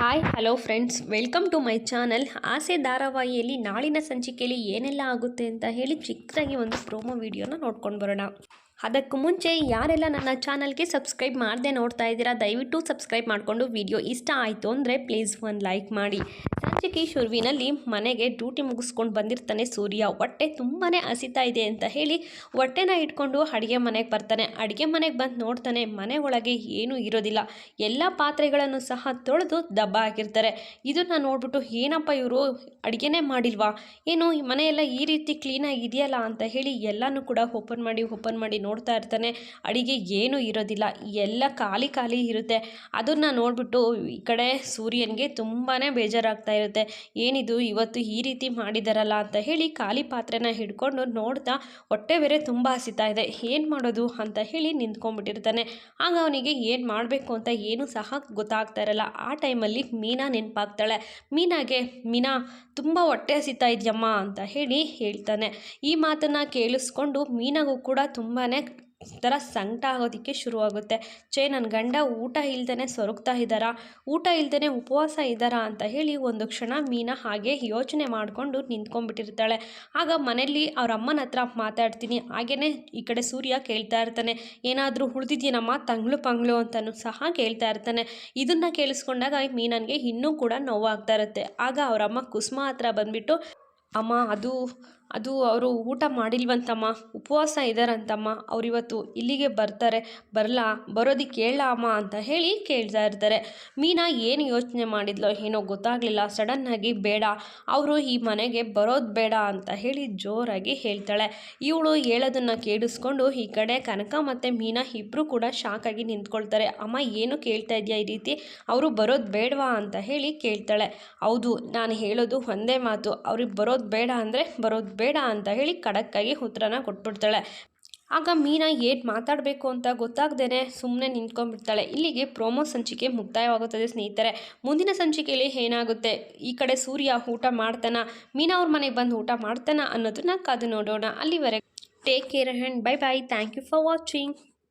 Hi hello friends welcome to my channel ಆಸೆ ಧಾರಾವಾಹಿಯಲ್ಲಿ ನಾಳಿನ ಸಂಚಿಕೆಯಲ್ಲಿ ಏನೆಲ್ಲ ಆಗುತ್ತೆ ಅಂತ ಹೇಳಿ ಚಿಕ್ಕದಾಗಿ ಒಂದು ಪ್ರೋಮೋ ವಿಡಿಯೋನ ನೋಡ್ಕೊಂಡು ಬರೋಣ. ಅದಕ್ಕೂ ಮುಂಚೆ ಯಾರೆಲ್ಲ ನನ್ನ ಚಾನಲ್ಗೆ ಸಬ್ಸ್ಕ್ರೈಬ್ ಮಾಡದೆ ನೋಡ್ತಾ ಇದ್ದೀರಾ, ದಯವಿಟ್ಟು ಸಬ್ಸ್ಕ್ರೈಬ್ ಮಾಡಿಕೊಂಡು ವಿಡಿಯೋ ಇಷ್ಟ ಆಯಿತು ಅಂದರೆ ಪ್ಲೀಸ್ ಒಂದು ಲೈಕ್ ಮಾಡಿ. ಸಂಚಿಕೆ ಶುರುವಿನಲ್ಲಿ ಮನೆಗೆ ಡ್ಯೂಟಿ ಮುಗಿಸ್ಕೊಂಡು ಬಂದಿರ್ತಾನೆ ಸೂರ್ಯ. ಹೊಟ್ಟೆ ತುಂಬಾ ಹಸಿತಾ ಇದೆ ಅಂತ ಹೇಳಿ ಹೊಟ್ಟೆನ ಇಟ್ಕೊಂಡು ಅಡುಗೆ ಮನೆಗೆ ಬರ್ತಾನೆ. ಅಡುಗೆ ಮನೆಗೆ ಬಂದು ನೋಡ್ತಾನೆ ಮನೆ ಒಳಗೆ ಏನೂ ಇರೋದಿಲ್ಲ. ಎಲ್ಲ ಪಾತ್ರೆಗಳನ್ನು ಸಹ ತೊಳೆದು ದಬ್ಬ ಹಾಕಿರ್ತಾರೆ. ಇದನ್ನು ನೋಡ್ಬಿಟ್ಟು, ಏನಪ್ಪ ಇವರು ಅಡುಗೆನೇ ಮಾಡಿಲ್ವಾ? ಏನು ಈ ಮನೆಯೆಲ್ಲ ಈ ರೀತಿ ಕ್ಲೀನಾಗಿ ಇದೆಯಲ್ಲ? ಅಂತ ಹೇಳಿ ಎಲ್ಲನೂ ಕೂಡ ಓಪನ್ ಮಾಡಿ ಓಪನ್ ಮಾಡಿ ನೋಡ್ತಾ ಇರ್ತಾನೆ. ಅಡುಗೆ ಏನೂ ಇರೋದಿಲ್ಲ. ಎಲ್ಲ ಖಾಲಿ ಖಾಲಿ ಇರುತ್ತೆ. ಅದನ್ನು ನೋಡಿಬಿಟ್ಟು ಈ ಕಡೆ ಸೂರ್ಯನಿಗೆ ತುಂಬಾ ಬೇಜಾರಾಗ್ತಾ ಇರುತ್ತೆ. ಏನಿದು ಇವತ್ತು ಈ ರೀತಿ ಮಾಡಿದಾರಲ್ಲ ಅಂತ ಹೇಳಿ ಖಾಲಿ ಪಾತ್ರೆನ ಹಿಡ್ಕೊಂಡು ನೋಡ್ತಾ ಹೊಟ್ಟೆ ಬೇರೆ ತುಂಬ ಹಸಿತಾ ಇದೆ. ಏನು ಮಾಡೋದು ಅಂತ ಹೇಳಿ ನಿಂತ್ಕೊಂಡ್ಬಿಟ್ಟಿರ್ತಾನೆ. ಆಗ ಅವನಿಗೆ ಏನು ಮಾಡಬೇಕು ಅಂತ ಏನೂ ಸಹ ಗೊತ್ತಾಗ್ತಾ ಇರಲ್ಲ. ಆ ಟೈಮಲ್ಲಿ ಮೀನಾ ನೆನಪಾಗ್ತಾಳೆ. ಮೀನಾಗೆ, ಮೀನಾ, ತುಂಬ ಹೊಟ್ಟೆ ಹಸಿತಾ ಇದೆಯಮ್ಮ ಅಂತ ಹೇಳಿ ಹೇಳ್ತಾನೆ. ಈ ಮಾತನ್ನು ಕೇಳಿಸ್ಕೊಂಡು ಮೀನಾಗೂ ಕೂಡ ತುಂಬಾ ಥರ ಸಂಕಟ ಆಗೋದಕ್ಕೆ ಶುರುವಾಗುತ್ತೆ. ಚೇ ನನ್ನ ಗಂಡ ಊಟ ಇಲ್ದೇ ಸೊರಗ್ತಾ ಇದ್ದಾರಾ? ಊಟ ಇಲ್ದೇ ಉಪವಾಸ ಇದ್ದಾರಾ ಅಂತ ಹೇಳಿ ಒಂದು ಕ್ಷಣ ಮೀನಾ ಹಾಗೆ ಯೋಚನೆ ಮಾಡಿಕೊಂಡು ನಿಂತ್ಕೊಂಡ್ಬಿಟ್ಟಿರ್ತಾಳೆ. ಆಗ ಮನೆಯಲ್ಲಿ ಅವ್ರ ಅಮ್ಮನ ಹತ್ರ ಮಾತಾಡ್ತೀನಿ. ಹಾಗೆಯೇ ಈ ಕಡೆ ಸೂರ್ಯ ಕೇಳ್ತಾ ಇರ್ತಾನೆ. ಏನಾದರೂ ಉಳಿದಿದ್ಯೇನಮ್ಮ? ತಂಗ್ಳು ಪಂಗ್ಳು ಅಂತಲೂ ಸಹ ಕೇಳ್ತಾ ಇರ್ತಾನೆ. ಇದನ್ನು ಕೇಳಿಸ್ಕೊಂಡಾಗ ಮೀನನ್ಗೆ ಇನ್ನೂ ಕೂಡ ನೋವಾಗ್ತಾ ಇರುತ್ತೆ. ಆಗ ಅವರಮ್ಮ ಕುಸುಮ ಹತ್ರ ಬಂದ್ಬಿಟ್ಟು, ಅಮ್ಮ, ಅದು ಅದು ಅವರು ಊಟ ಮಾಡಿಲ್ವಂತಮ್ಮ, ಉಪವಾಸ ಇದ್ದಾರಂತಮ್ಮ ಅವರಿವತ್ತು ಇಲ್ಲಿಗೆ ಬರ್ತಾರೆ, ಬರಲಾ ಬರೋದಕ್ಕೆ ಹೇಳ ಅಮ್ಮ ಅಂತ ಹೇಳಿ ಕೇಳ್ತಾ ಇರ್ತಾರೆ. ಮೀನಾ ಏನು ಯೋಚನೆ ಮಾಡಿದ್ಲೋ ಏನೋ ಗೊತ್ತಾಗಲಿಲ್ಲ, ಸಡನ್ನಾಗಿ ಬೇಡ, ಅವರು ಈ ಮನೆಗೆ ಬರೋದು ಬೇಡ ಅಂತ ಹೇಳಿ ಜೋರಾಗಿ ಹೇಳ್ತಾಳೆ. ಇವಳು ಹೇಳೋದನ್ನು ಕೇಳಿಸ್ಕೊಂಡು ಈ ಕಡೆ ಕನಕ ಮತ್ತು ಮೀನಾ ಇಬ್ಬರು ಕೂಡ ಶಾಕಾಗಿ ನಿಂತ್ಕೊಳ್ತಾರೆ. ಅಮ್ಮ ಏನು ಕೇಳ್ತಾ ಇದೆಯಾ ಈ ರೀತಿ? ಅವರು ಬರೋದು ಬೇಡವಾ ಅಂತ ಹೇಳಿ ಕೇಳ್ತಾಳೆ. ಹೌದು, ನಾನು ಹೇಳೋದು ಒಂದೇ ಮಾತು. ಅವ್ರಿಗೆ ಬರೋದು ಬೇಡ ಅಂದರೆ ಬರೋದು ಬೇಡ ಅಂತ ಹೇಳಿ ಖಡಕ್ಕಾಗಿ ಉತ್ತರನ ಕೊಟ್ಬಿಡ್ತಾಳೆ. ಆಗ ಮೀನಾ ಏನು ಮಾತಾಡಬೇಕು ಅಂತ ಗೊತ್ತಾಗ್ದೇ ಸುಮ್ಮನೆ ನಿಂತ್ಕೊಂಡ್ಬಿಡ್ತಾಳೆ. ಇಲ್ಲಿಗೆ ಪ್ರೋಮೋ ಸಂಚಿಕೆ ಮುಕ್ತಾಯವಾಗುತ್ತದೆ ಸ್ನೇಹಿತರೆ. ಮುಂದಿನ ಸಂಚಿಕೆಯಲ್ಲಿ ಏನಾಗುತ್ತೆ? ಈ ಕಡೆ ಸೂರ್ಯ ಊಟ ಮಾಡ್ತಾನ? ಮೀನಾ ಅವ್ರ ಮನೆಗೆ ಬಂದು ಊಟ ಮಾಡ್ತಾನ ಅನ್ನೋದನ್ನ ಕಾದು ನೋಡೋಣ. ಅಲ್ಲಿವರೆಗೆ take care and bye bye thank you for watching